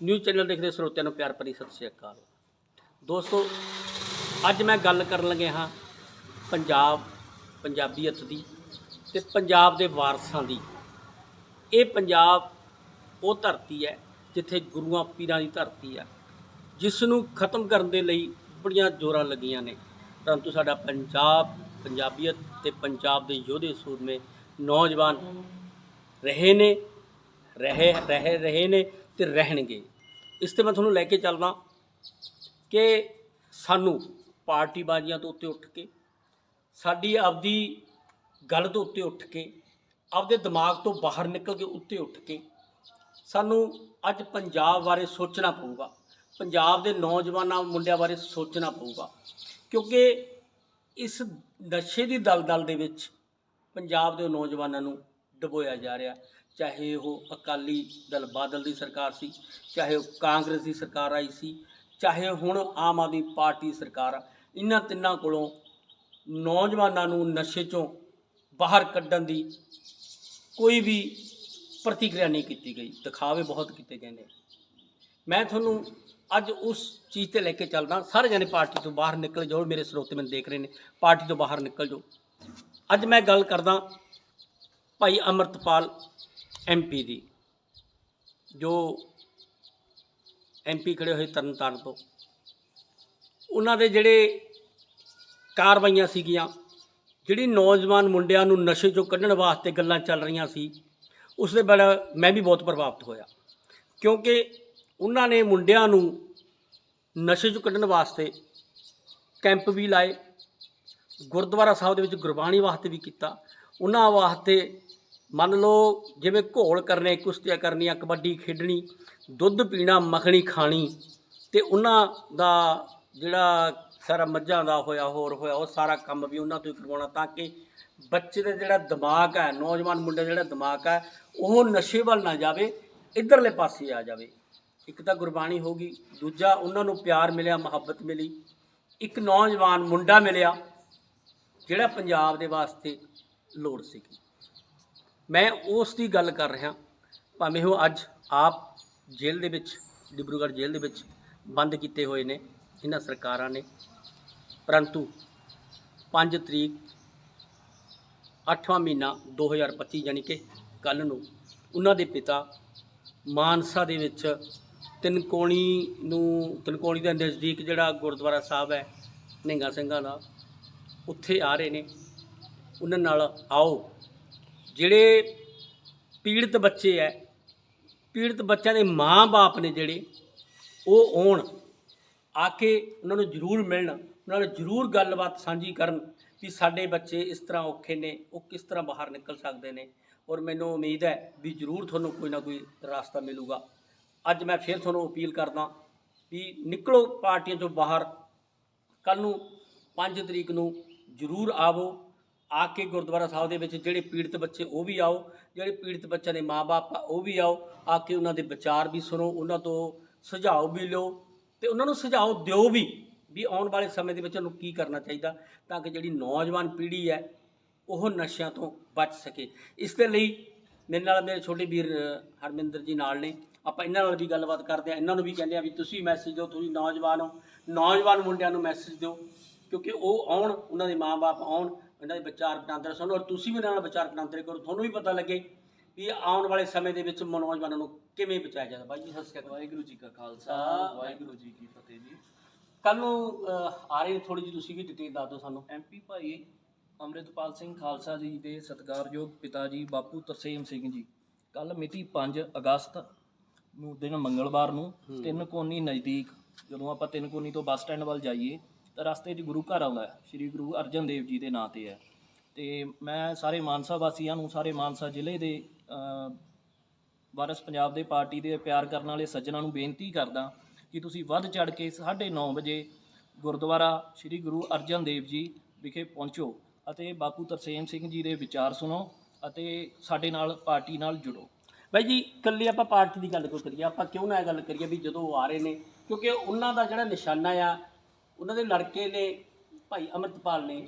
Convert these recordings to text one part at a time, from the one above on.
News channel ਦੇਖਦੇ ਸਰੋਤਿਆਂ ਨੂੰ ਪਿਆਰ ਭਰੀ ਸਤਿ ਸ਼੍ਰੀ ਅਕਾਲ। ਦੋਸਤੋ, ਅੱਜ ਮੈਂ ਗੱਲ ਕਰਨ ਲੱਗਿਆ ਹਾਂ ਪੰਜਾਬ, ਪੰਜਾਬੀਅਤ ਦੀ ਤੇ ਪੰਜਾਬ ਦੇ ਵਾਰਸਾਂ ਦੀ। ਇਹ ਪੰਜਾਬ ਉਹ ਧਰਤੀ ਹੈ ਜਿੱਥੇ ਗੁਰੂਆਂ ਪੀਰਾਂ ਦੀ ਧਰਤੀ ਹੈ ਜਿਸ ਨੂੰ ਖਤਮ ਕਰਨ ਦੇ ਲਈ ਬੜੀਆਂ ਜ਼ੋਰਾਂ ਲੱਗੀਆਂ ਨੇ। ਪਰੰਤੂ ਸਾਡਾ ਪੰਜਾਬ, ਪੰਜਾਬੀਅਤ ਤੇ ਪੰਜਾਬ ਦੇ ਯੋਧੇ ਸੂਰਮੇ ਨੌਜਵਾਨ ਰਹੇ ਨੇ ਰਹੇ ਰਹੇ ਰਹੇ ਨੇ ਤੇ ਰਹਿਣਗੇ। ਇਸ ਤੇ ਮੈਂ ਤੁਹਾਨੂੰ ਲੈ ਕੇ ਚੱਲਦਾ ਕਿ ਸਾਨੂੰ ਪਾਰਟੀਬਾਜ਼ੀਆਂ ਤੋਂ ਉੱਤੇ ਉੱਠ ਕੇ, ਸਾਡੀ ਆਪਦੀ ਗੱਲ ਤੋਂ ਉੱਤੇ ਉੱਠ ਕੇ, ਆਪਦੇ ਦਿਮਾਗ ਤੋਂ ਬਾਹਰ ਨਿਕਲ ਕੇ ਉੱਤੇ ਉੱਠ ਕੇ ਸਾਨੂੰ ਅੱਜ ਪੰਜਾਬ ਬਾਰੇ ਸੋਚਣਾ ਪਊਗਾ। ਪੰਜਾਬ ਦੇ ਨੌਜਵਾਨਾਂ, ਮੁੰਡਿਆਂ ਬਾਰੇ ਸੋਚਣਾ ਪਊਗਾ। ਕਿਉਂਕਿ ਇਸ ਨਸ਼ੇ ਦੀ ਦਲਦਲ ਦੇ ਵਿੱਚ ਪੰਜਾਬ ਦੇ ਨੌਜਵਾਨਾਂ ਨੂੰ ਡਬੋਇਆ ਜਾ ਰਿਹਾ। ਚਾਹੇ ਉਹ ਅਕਾਲੀ ਦਲ ਬਾਦਲ ਦੀ ਸਰਕਾਰ ਸੀ, ਚਾਹੇ ਉਹ ਕਾਂਗਰਸ ਦੀ ਸਰਕਾਰ ਆਈ ਸੀ, ਚਾਹੇ ਹੁਣ ਆਮ ਆਦਮੀ ਪਾਰਟੀ ਸਰਕਾਰ ਆ, ਇਹਨਾਂ ਤਿੰਨਾਂ ਕੋਲੋਂ ਨੌਜਵਾਨਾਂ ਨੂੰ ਨਸ਼ੇ ਚੋਂ ਬਾਹਰ ਕੱਢਣ ਦੀ ਕੋਈ ਵੀ ਪ੍ਰਤੀਕਿਰਿਆ ਨਹੀਂ ਕੀਤੀ ਗਈ। ਦਿਖਾਵੇ ਬਹੁਤ ਕੀਤੇ ਗਏ ਨੇ। ਮੈਂ ਤੁਹਾਨੂੰ ਅੱਜ ਉਸ ਚੀਜ਼ ਤੇ ਲੈ ਕੇ ਚੱਲਦਾ, ਸਾਰੇ ਜਣੇ ਪਾਰਟੀ ਤੋਂ ਬਾਹਰ ਨਿਕਲ ਜਾਓ, ਮੇਰੇ ਸਰੋਤੇ ਮੈਨੂੰ ਦੇਖ ਰਹੇ ਨੇ, ਪਾਰਟੀ ਤੋਂ ਬਾਹਰ ਨਿਕਲ ਜਾਓ। ਅੱਜ ਮੈਂ ਗੱਲ ਕਰਦਾ ਭਾਈ ਅਮਰਤਪਾਲ ਐਮਪੀ ਦੀ, ਜੋ ਐਮਪੀ ਖੜੇ ਹੋਏ ਤਰਨਤਾਰਨ ਤੋਂ। ਉਹਨਾਂ ਦੇ ਜਿਹੜੇ ਕਾਰਵਾਈਆਂ ਸੀਗੀਆਂ, ਜਿਹੜੀ ਨੌਜਵਾਨ ਮੁੰਡਿਆਂ ਨੂੰ ਨਸ਼ੇ ਚੋਂ ਕੱਢਣ ਵਾਸਤੇ ਗੱਲਾਂ ਚੱਲ ਰਹੀਆਂ ਸੀ, ਉਸ ਦੇ ਬੜਾ ਮੈਂ ਵੀ ਬਹੁਤ ਪ੍ਰਭਾਵਿਤ ਹੋਇਆ। ਕਿਉਂਕਿ ਉਹਨਾਂ ਨੇ ਮੁੰਡਿਆਂ ਨੂੰ ਨਸ਼ੇ ਚੋਂ ਕੱਢਣ ਵਾਸਤੇ ਕੈਂਪ ਵੀ ਲਾਏ, ਗੁਰਦੁਆਰਾ ਸਾਹਿਬ ਦੇ ਵਿੱਚ ਗੁਰਬਾਣੀ ਵਾਸਤੇ ਵੀ ਕੀਤਾ। ਉਹਨਾਂ ਵਾਸਤੇ ਮੰਨ ਲਓ ਜਿਵੇਂ ਘੋਲ ਕਰਨੇ, ਕੁਸ਼ਤੀਆਂ ਕਰਨੀਆਂ, ਕਬੱਡੀ ਖੇਡਣੀ, ਦੁੱਧ ਪੀਣਾ, ਮੱਖਣੀ ਖਾਣੀ ਤੇ ਉਹਨਾਂ ਦਾ ਜਿਹੜਾ ਸਾਰਾ ਮੱਝਾਂ ਦਾ ਹੋਇਆ, ਹੋਰ ਹੋਇਆ, ਉਹ ਸਾਰਾ ਕੰਮ ਵੀ ਉਹਨਾਂ ਤੋਂ ਹੀ ਕਰਵਾਉਣਾ ਤਾਂ ਕਿ ਬੱਚੇ ਦਾ ਜਿਹੜਾ ਦਿਮਾਗ ਹੈ, ਨੌਜਵਾਨ ਮੁੰਡੇ ਦਾ ਜਿਹੜਾ ਦਿਮਾਗ ਹੈ, ਉਹ ਨਸ਼ੇ ਵੱਲ ਨਾ ਜਾਵੇ, ਇਧਰਲੇ ਪਾਸੇ ਆ ਜਾਵੇ। ਇੱਕ ਤਾਂ ਗੁਰਬਾਣੀ ਹੋਗੀ ਦੂਜਾ ਉਹਨਾਂ ਨੂੰ ਪਿਆਰ ਮਿਲਿਆ, ਮੁਹੱਬਤ ਮਿਲੀ। ਇੱਕ ਨੌਜਵਾਨ ਮੁੰਡਾ ਮਿਲਿਆ, ਜਿਹੜਾ ਪੰਜਾਬ ਦੇ ਵਾਸਤੇ ਲੋੜ ਸੀਗੀ। ਮੈਂ ਉਸ ਦੀ ਗੱਲ ਕਰ ਰਿਹਾ ਭਾਵੇਂ ਉਹ ਅੱਜ ਆਪ ਜੇਲ੍ਹ ਦੇ ਵਿੱਚ, ਡਿਬਰੂਗੜ੍ਹ ਜੇਲ੍ਹ ਦੇ ਵਿੱਚ ਬੰਦ ਕੀਤੇ ਹੋਏ ਨੇ, ਇਹਨਾਂ ਸਰਕਾਰਾਂ ਨੇ। ਪਰੰਤੂ 5 ਤਰੀਕ 8ਵਾਂ ਮਹੀਨਾ 2025 ਯਾਨੀ ਕਿ ਕੱਲ ਨੂੰ ਉਹਨਾਂ ਦੇ ਪਿਤਾ ਮਾਨਸਾ ਦੇ ਵਿੱਚ ਤਿਨਕੋਣੀ ਨੂੰ, ਤਿਨਕੋਣੀ ਦੇ ਨਜ਼ਦੀਕ ਜਿਹੜਾ ਗੁਰਦੁਆਰਾ ਸਾਹਿਬ ਹੈ, ਨਿੰਗਾ ਸਿੰਘਾਂ ਦਾ, ਉੱਥੇ ਆ ਰਹੇ ਨੇ। ਉਹਨਾਂ ਨਾਲ ਆਓ। ਜਿਹੜੇ ਪੀੜਤ ਬੱਚੇ ਐ, ਪੀੜਤ ਬੱਚਿਆਂ ਦੇ ਮਾਂ-ਬਾਪ ਨੇ ਜਿਹੜੇ, ਉਹ ਆਉਣ, ਆ ਕੇ ਉਹਨਾਂ ਨੂੰ ਜ਼ਰੂਰ ਮਿਲਣ, ਉਹਨਾਂ ਨਾਲ ਜ਼ਰੂਰ ਗੱਲਬਾਤ ਸਾਂਝੀ ਕਰਨ ਵੀ ਸਾਡੇ ਬੱਚੇ ਇਸ ਤਰ੍ਹਾਂ ਔਖੇ ਨੇ, ਉਹ ਕਿਸ ਤਰ੍ਹਾਂ ਬਾਹਰ ਨਿਕਲ ਸਕਦੇ ਨੇ। ਔਰ ਮੈਨੂੰ ਉਮੀਦ ਹੈ ਵੀ ਜ਼ਰੂਰ ਤੁਹਾਨੂੰ ਕੋਈ ਨਾ ਕੋਈ ਰਾਸਤਾ ਮਿਲੂਗਾ। ਅੱਜ ਮੈਂ ਫਿਰ ਤੁਹਾਨੂੰ ਅਪੀਲ ਕਰਦਾ ਵੀ ਨਿਕਲੋ ਪਾਰਟੀਆਂ ਚੋਂ ਬਾਹਰ ਕੱਲ ਨੂੰ 5 ਤਰੀਕ ਨੂੰ ਜ਼ਰੂਰ ਆਵੋ। ਆ ਕੇ ਗੁਰਦੁਆਰਾ ਸਾਹਿਬ ਦੇ ਵਿੱਚ ਜਿਹੜੇ ਪੀੜਤ ਬੱਚੇ ਉਹ ਵੀ ਆਓ, ਜਿਹੜੇ ਪੀੜਤ ਬੱਚਿਆਂ ਦੇ ਮਾਪੇ ਆ, ਉਹ ਵੀ ਆਓ, ਆ ਕੇ ਉਹਨਾਂ ਦੇ ਵਿਚਾਰ ਵੀ ਸੁਣੋ, ਉਹਨਾਂ ਤੋਂ ਸੁਝਾਅ ਵੀ ਲਓ ਤੇ ਉਹਨਾਂ ਨੂੰ ਸੁਝਾਅ ਦਿਓ ਵੀ ਵੀ ਆਉਣ ਵਾਲੇ ਸਮੇਂ ਦੇ ਵਿੱਚ ਉਹਨੂੰ ਕੀ ਕਰਨਾ ਚਾਹੀਦਾ ਤਾਂ ਕਿ ਜਿਹੜੀ ਨੌਜਵਾਨ ਪੀੜ੍ਹੀ ਹੈ ਉਹ ਨਸ਼ਿਆਂ ਤੋਂ ਬਚ ਸਕੇ। ਇਸ ਦੇ ਲਈ ਮੇਰੇ ਨਾਲ ਮੇਰੇ ਛੋਟੇ ਵੀਰ ਹਰਮਿੰਦਰ ਜੀ ਨਾਲ ਨੇ। ਆਪਾਂ ਇਹਨਾਂ ਨਾਲ ਵੀ ਗੱਲਬਾਤ ਕਰਦੇ ਆ ਇਹਨਾਂ ਨੂੰ ਵੀ ਕਹਿੰਦੇ ਆ ਵੀ ਤੁਸੀਂ ਮੈਸੇਜ ਦਿਓ, ਤੁਸੀਂ ਨੌਜਵਾਨ ਹੋ। ਨੌਜਵਾਨ ਮੁੰਡਿਆਂ ਨੂੰ ਮੈਸੇਜ ਦਿਓ, ਕਿਉਂਕਿ ਉਹ ਆਉਣ, ਉਹਨਾਂ ਦੇ ਮਾਪੇ ਆਉਣ ਉਹਨਾਂ ਦੇ ਵਿਚਾਰ ਵਟਾਂਦਰੇ ਸੁਣੋ ਔਰ ਤੁਸੀਂ ਵੀ ਉਹਨਾਂ ਨਾਲ ਵਿਚਾਰ ਵਟਾਂਦਰੇ ਕਰੋ ਤੁਹਾਨੂੰ ਵੀ ਪਤਾ ਲੱਗੇ ਵੀ ਆਉਣ ਵਾਲੇ ਸਮੇਂ ਦੇ ਵਿੱਚ ਨੌਜਵਾਨਾਂ ਨੂੰ ਕਿਵੇਂ ਬਚਾਇਆ ਜਾਂਦਾ। ਬਾਈ ਜੀ ਸਤਿ ਸ਼੍ਰੀ ਅਕਾਲ। ਵਾਹਿਗੁਰੂ ਜੀ ਕਾ ਖਾਲਸਾ ਵਾਹਿਗੁਰੂ ਜੀ ਕੀ ਫਤਿਹ ਜੀ। ਕੱਲ ਨੂੰ ਆ ਰਹੇ ਥੋੜੀ ਜਿਹੀ ਤੁਸੀਂ ਵੀ ਡਿਟੇਲ ਦੱਸ ਦਿਓ ਸਾਨੂੰ। ਐਮਪੀ ਭਾਈ ਅੰਮ੍ਰਿਤਪਾਲ ਸਿੰਘ ਖਾਲਸਾ ਜੀ ਦੇ ਸਤਿਕਾਰਯੋਗ ਪਿਤਾ ਜੀ ਬਾਪੂ ਤਰਸੇਮ ਸਿੰਘ ਜੀ। ਕੱਲ ਮਿਤੀ 5 ਅਗਸਤ ਨੂੰ ਦਿਨ ਮੰਗਲਵਾਰ ਨੂੰ। ਤਿੰਨ ਕੋਨੀ ਨਜ਼ਦੀਕ ਜਦੋਂ ਆਪਾਂ ਤਿੰਨ ਕੋਨੀ ਤੋਂ ਬੱਸ ਸਟੈਂਡ ਵੱਲ ਜਾਈਏ ਤਾਂ ਰਸਤੇ 'ਚ ਗੁਰੂ ਘਰ ਆਉਂਦਾ ਹੈ, ਸ੍ਰੀ ਗੁਰੂ ਅਰਜਨ ਦੇਵ ਜੀ ਦੇ ਨਾਂ ਤੇ ਹੈ। ਤੇ ਮੈਂ ਸਾਰੇ ਮਾਨਸਾ ਵਾਸੀਆਂ ਨੂੰ, ਸਾਰੇ ਮਾਨਸਾ ਜ਼ਿਲ੍ਹੇ ਦੇ ਵਾਰਸ ਪੰਜਾਬ ਦੇ ਪਾਰਟੀ ਦੇ ਪਿਆਰ ਕਰਨ ਵਾਲੇ ਸੱਜਣਾਂ ਨੂੰ ਬੇਨਤੀ ਕਰਦਾ ਕਿ ਤੁਸੀਂ ਵੱਧ ਚੜ ਕੇ 9:30 ਵਜੇ ਗੁਰਦੁਆਰਾ ਸ੍ਰੀ ਗੁਰੂ ਅਰਜਨ ਦੇਵ ਜੀ ਵਿਖੇ ਪਹੁੰਚੋ ਅਤੇ ਬਾਪੂ ਤਰਸੇਮ ਸਿੰਘ ਜੀ ਦੇ ਵਿਚਾਰ ਸੁਣੋ ਅਤੇ ਸਾਡੇ ਨਾਲ, ਪਾਰਟੀ ਨਾਲ ਜੁੜੋ। ਬਾਈ ਜੀ, ਇਕੱਲੇ ਆਪਾਂ ਪਾਰਟੀ ਦੀ ਗੱਲ ਕਿਉਂ ਕਰੀਏ, ਆਪਾਂ ਕਿਉਂ ਨਾ ਇਹ ਗੱਲ ਕਰੀਏ ਵੀ ਜਦੋਂ ਉਹ ਆ ਰਹੇ ਨੇ, ਕਿਉਂਕਿ ਉਹਨਾਂ ਦਾ ਜਿਹੜਾ ਨਿਸ਼ਾਨਾ ਆ ਉਹਨਾਂ ਦੇ ਲੜਕੇ ਨੇ ਭਾਈ ਅਮਰਤਪਾਲ ਨੇ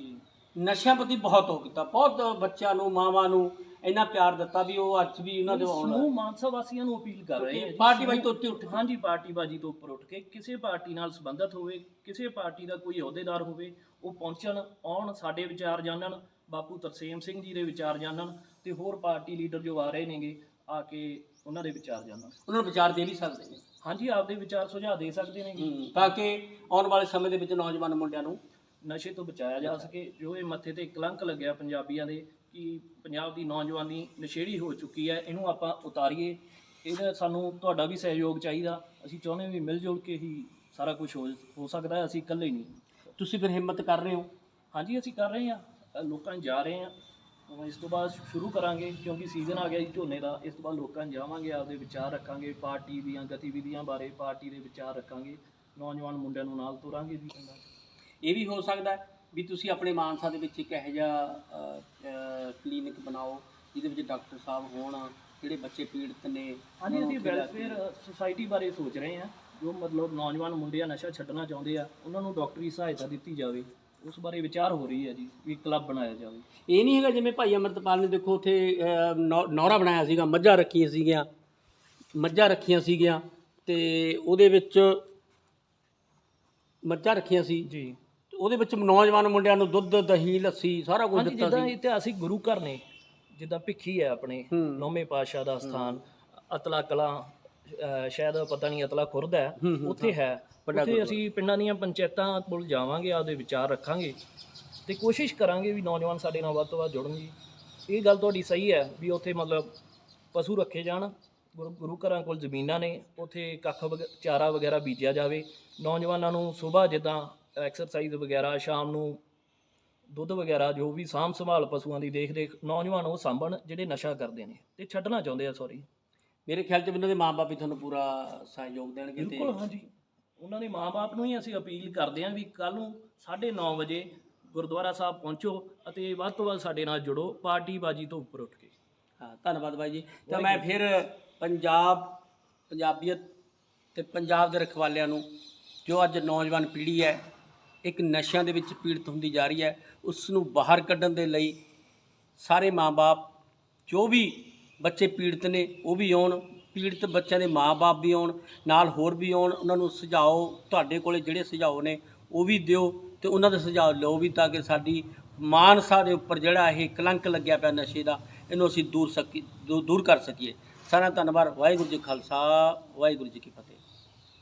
ਨਸ਼ਿਆਂ ਪ੍ਰਤੀ ਬਹੁਤ ਹੋ ਕੀਤਾ ਬਹੁਤ ਬੱਚਿਆਂ ਨੂੰ ਮਾਵਾਂ ਨੂੰ ਇੰਨਾ ਪਿਆਰ ਦਿੱਤਾ ਵੀ ਉਹ ਅੱਜ ਵੀ ਉਹਨਾਂ ਦੇ ਆਉਣ ਸਮੂਹ ਮਾਨਸਾ ਵਾਸੀਆਂ ਨੂੰ ਅਪੀਲ ਕਰ ਰਹੇ ਹਾਂ। ਪਾਰਟੀ ਬਾਈ ਤੋਂ ਉੱਤੇ ਉੱਠ। ਹਾਂਜੀ ਪਾਰਟੀ ਬਾਜੀ ਤੋਂ ਉੱਪਰ ਉੱਠ ਕੇ ਕਿਸੇ ਪਾਰਟੀ ਨਾਲ ਸੰਬੰਧਿਤ ਹੋਵੇ ਕਿਸੇ ਪਾਰਟੀ ਦਾ ਕੋਈ ਅਹੁਦੇਦਾਰ ਹੋਵੇ ਉਹ ਪਹੁੰਚਣ ਆਉਣ ਸਾਡੇ ਵਿਚਾਰ ਜਾਣਨ ਬਾਪੂ ਤਰਸੇਮ ਸਿੰਘ ਜੀ ਦੇ ਵਿਚਾਰ ਜਾਣਨ ਤੇ ਹੋਰ ਪਾਰਟੀ ਲੀਡਰ ਜੋ ਆ ਰਹੇ ਨੇਗੇ ਆ ਕੇ ਉਹਨਾਂ ਦੇ ਵਿਚਾਰ ਜਾਣਨ ਉਹਨਾਂ ਨੂੰ ਵਿਚਾਰ ਦੇ ਵੀ ਸਕਦੇ ਨੇ ਹਾਂਜੀ ਆਪਦੇ ਵਿਚਾਰ ਸੁਝਾਅ ਦੇ ਸਕਦੇ ਹੂੰ, ਤਾਂ ਕਿ ਆਉਣ ਵਾਲੇ ਸਮੇਂ ਦੇ ਵਿੱਚ ਨੌਜਵਾਨ ਮੁੰਡਿਆਂ ਨੂੰ ਨਸ਼ੇ ਤੋਂ ਬਚਾਇਆ ਜਾ ਸਕੇ। ਜੋ ਇਹ ਮੱਥੇ ਤੇ ਕਲੰਕ ਲੱਗਿਆ ਪੰਜਾਬੀਆਂ ਦੇ ਕਿ ਪੰਜਾਬ ਦੀ ਨੌਜਵਾਨੀ ਨਸ਼ੇੜੀ ਹੋ ਚੁੱਕੀ ਹੈ ਇਹਨੂੰ ਆਪਾਂ ਉਤਾਰੀਏ। ਇਹਦਾ ਸਾਨੂੰ ਤੁਹਾਡਾ ਵੀ ਸਹਿਯੋਗ ਚਾਹੀਦਾ। ਅਸੀਂ ਚਾਹੁੰਦੇ ਹਾਂ ਵੀ ਮਿਲ ਜੁਲ ਕੇ ਹੀ ਸਾਰਾ ਕੁਝ ਹੋ ਹੋ ਸਕਦਾ ਹੈ। ਅਸੀਂ ਇਕੱਲੇ ਨਹੀਂ। ਤੁਸੀਂ ਫਿਰ ਹਿੰਮਤ ਕਰ ਰਹੇ ਹੋ? ਹਾਂਜੀ ਅਸੀਂ ਕਰ ਰਹੇ ਹਾਂ। ਅ, ਲੋਕਾਂ 'ਚ ਜਾ ਰਹੇ ਹਾਂ। ਇਸ ਤੋਂ ਬਾਅਦ ਸ਼ੁਰੂ ਕਰਾਂਗੇ ਕਿਉਂਕਿ ਸੀਜ਼ਨ ਆ ਗਿਆ ਜੀ ਝੋਨੇ ਦਾ। ਇਸ ਤੋਂ ਬਾਅਦ ਲੋਕਾਂ 'ਚ ਜਾਵਾਂਗੇ ਆਪਦੇ ਵਿਚਾਰ ਰੱਖਾਂਗੇ ਪਾਰਟੀ ਦੀਆਂ ਗਤੀਵਿਧੀਆਂ ਬਾਰੇ ਪਾਰਟੀ ਦੇ ਵਿਚਾਰ ਰੱਖਾਂਗੇ। ਨੌਜਵਾਨ ਮੁੰਡਿਆਂ ਨੂੰ ਨਾਲ ਤੋਰਾਂਗੇ ਜੀ ਇਹ ਵੀ ਹੋ ਸਕਦਾ ਹੈ ਵੀ ਤੁਸੀਂ ਆਪਣੇ ਮਾਨਸਾ ਦੇ ਵਿੱਚ ਇੱਕ ਇਹੋ ਜਿਹਾ ਕਲੀਨਿਕ ਬਣਾਓ ਜਿਹਦੇ ਵਿੱਚ ਡਾਕਟਰ ਸਾਹਿਬ ਹੋਣ ਜਿਹੜੇ ਬੱਚੇ ਪੀੜਤ ਨੇ ਹਾਂਜੀ ਅਸੀਂ ਨੂੰ ਵੈਲਫੇਅਰ ਸੁਸਾਇਟੀ ਬਾਰੇ ਸੋਚ ਰਹੇ ਹਾਂ ਜੋ ਮਤਲਬ ਨੌਜਵਾਨ ਮੁੰਡੇ ਆ ਨਸ਼ਾ ਛੱਡਣਾ ਚਾਹੁੰਦੇ ਆ ਉਹਨਾਂ ਨੂੰ ਡਾਕਟਰੀ ਸਹਾਇਤਾ ਦਿੱਤੀ ਜਾਵੇ। ਉਸ ਬਾਰੇ ਵਿਚਾਰ ਹੋ ਰਹੀ ਹੈ ਜੀ ਵੀ ਕਲੱਬ ਬਣਾਇਆ ਜਾਵੇ। ਇਹ ਨਹੀਂ ਹੈਗਾ ਜਿਵੇਂ ਭਾਈ ਅਮਰਤਪਾਲ ਨੇ ਦੇਖੋ ਉੱਥੇ ਨੌਰਾ ਬਣਾਇਆ ਸੀਗਾ ਮੱਝਾਂ ਰੱਖੀਆਂ ਸੀਗੀਆਂ ਮੱਝਾਂ ਰੱਖੀਆਂ ਸੀਗੀਆਂ ਤੇ ਉਹਦੇ ਵਿੱਚ ਮੱਝਾਂ ਰੱਖੀਆਂ ਸੀ। ਜੀ। ਉਹਦੇ ਵਿੱਚ ਨੌਜਵਾਨ ਮੁੰਡਿਆਂ ਨੂੰ ਦੁੱਧ ਦਹੀਂ ਲੱਸੀ ਸਾਰਾ ਕੁਝ ਦਿੱਤਾ ਜਿੱਦਾਂ ਸੀ। ਇਤਿਹਾਸਿਕ ਗੁਰੂ ਘਰ ਨੇ ਜਿੱਦਾਂ ਭਿੱਖੀ ਹੈ ਆਪਣੇ। ਨੌਵੇਂ ਪਾਤਸ਼ਾਹ ਦਾ ਸਥਾਨ ਅਤਲਾ ਕਲਾ ਅਹ ਸ਼ਾਇਦ ਪਤਾ ਨਹੀਂ ਅਤਲਾ ਖੁਰਦ ਹੈ। ਉੱਥੇ ਹੈ। ਉੱਥੇ ਅਸੀਂ ਪਿੰਡਾਂ ਦੀਆਂ ਪੰਚਾਇਤਾਂ ਕੋਲ ਜਾਵਾਂਗੇ ਆਪਦੇ ਵਿਚਾਰ ਰੱਖਾਂਗੇ ਤੇ ਕੋਸ਼ਿਸ਼ ਕਰਾਂਗੇ ਵੀ ਨੌਜਵਾਨ ਸਾਡੇ ਨਾਲ ਵੱਧ ਤੋਂ ਵੱਧ ਜੁੜਨ ਜੀ ਇਹ ਗੱਲ ਤੁਹਾਡੀ ਸਹੀ ਹੈ ਵੀ ਉੱਥੇ ਮਤਲਬ ਪਸ਼ੂ ਰੱਖੇ ਜਾਣ ਗੁਰੂ ਗੁਰੂ ਘਰਾਂ ਕੋਲ ਜ਼ਮੀਨਾਂ ਨੇ ਉੱਥੇ ਕੱਖ ਵਗ- ਚਾਰਾ ਵਗੈਰਾ ਬੀਜਿਆ ਜਾਵੇ। ਨੌਜਵਾਨਾਂ ਨੂੰ ਸਵੇਰ ਜਿੱਦਾਂ ਐਕਸਰਸਾਈਜ਼ ਵਗੈਰਾ ਸ਼ਾਮ ਨੂੰ ਦੁੱਧ ਵਗੈਰਾ ਜੋ ਵੀ ਸਾਂਭ ਸੰਭਾਲ ਪਸ਼ੂਆਂ ਦੀ ਦੇਖ ਰੇਖ ਨੌਜਵਾਨ ਉਹ ਸਾਂਭਣ ਜਿਹੜੇ ਨਸ਼ਾ ਕਰਦੇ ਨੇ। ਤੇ ਛੱਡਣਾ ਚਾਹੁੰਦੇ ਆ ਸੌਰੀ ਮੇਰੇ ਖਿਆਲ 'ਚ ਇਹਨਾਂ ਦੇ ਮਾਪੇ ਵੀ ਤੁਹਾਨੂੰ ਪੂਰਾ ਸਹਿਯੋਗ ਦੇਣਗੇ ਤੇ ਬਿਲਕੁਲ ਹਾਂਜੀ। ਉਹਨਾਂ ਦੇ ਮਾਪੇ ਨੂੰ ਹੀ ਅਸੀਂ ਅਪੀਲ ਕਰਦੇ ਹਾਂ ਵੀ ਕੱਲ ਨੂੰ 9:30 ਵਜੇ ਗੁਰਦੁਆਰਾ ਸਾਹਿਬ ਪਹੁੰਚੋ ਅਤੇ ਵੱਧ ਤੋਂ ਵੱਧ ਸਾਡੇ ਨਾਲ ਜੁੜੋ ਪਾਰਟੀ ਬਾਜੀ ਤੋਂ ਉੱਪਰ ਉੱਠ ਕੇ। ਹਾਂ ਧੰਨਵਾਦ ਬਾਈ ਜੀ। ਤਾਂ ਮੈਂ ਫਿਰ ਪੰਜਾਬ ਪੰਜਾਬੀਅਤ ਤੇ ਪੰਜਾਬ ਦੇ ਰਖਵਾਲਿਆਂ ਨੂੰ ਜੋ ਅੱਜ ਨੌਜਵਾਨ ਪੀੜ੍ਹੀ ਹੈ ਇੱਕ ਨਸ਼ਿਆਂ ਦੇ ਵਿੱਚ ਪੀੜਤ ਹੁੰਦੀ ਜਾ ਰਹੀ ਹੈ ਉਸ ਨੂੰ ਬਾਹਰ ਕੱਢਣ ਦੇ ਲਈ ਸਾਰੇ ਮਾਪੇ ਜੋ ਵੀ ਬੱਚੇ ਪੀੜਤ ਨੇ, ਉਹ ਵੀ ਆਉਣ, ਪੀੜਤ ਬੱਚਿਆਂ ਦੇ ਮਾਪੇ ਵੀ ਆਉਣ, ਨਾਲ ਹੋਰ ਵੀ ਆਉਣ, ਉਹਨਾਂ ਨੂੰ ਸੁਝਾਓ, ਤੁਹਾਡੇ ਕੋਲੇ ਜਿਹੜੇ ਸੁਝਾਓ ਨੇ, ਉਹ ਵੀ ਦਿਓ ਤੇ ਉਹਨਾਂ ਦੇ ਸੁਝਾਅ ਲਓ ਵੀ ਤਾਂ ਕਿ ਸਾਡੀ ਮਾਨਸਾ ਦੇ ਉੱਪਰ ਜਿਹੜਾ ਇਹ ਕਲੰਕ ਲੱਗਿਆ ਪਿਆ ਨਸ਼ੇ ਦਾ, ਇਹਨੂੰ ਅਸੀਂ ਦੂਰ ਸਕੀ, ਦੂ- ਦੂਰ ਕਰ ਸਕੀਏ। ਸਾਰਾ ਧੰਨਵਾਦ, ਵਾਹਿਗੁਰੂ ਜੀ ਖਾਲਸਾ, ਵਾਹਿਗੁਰੂ ਜੀ ਕੀ ਫਤਿਹ।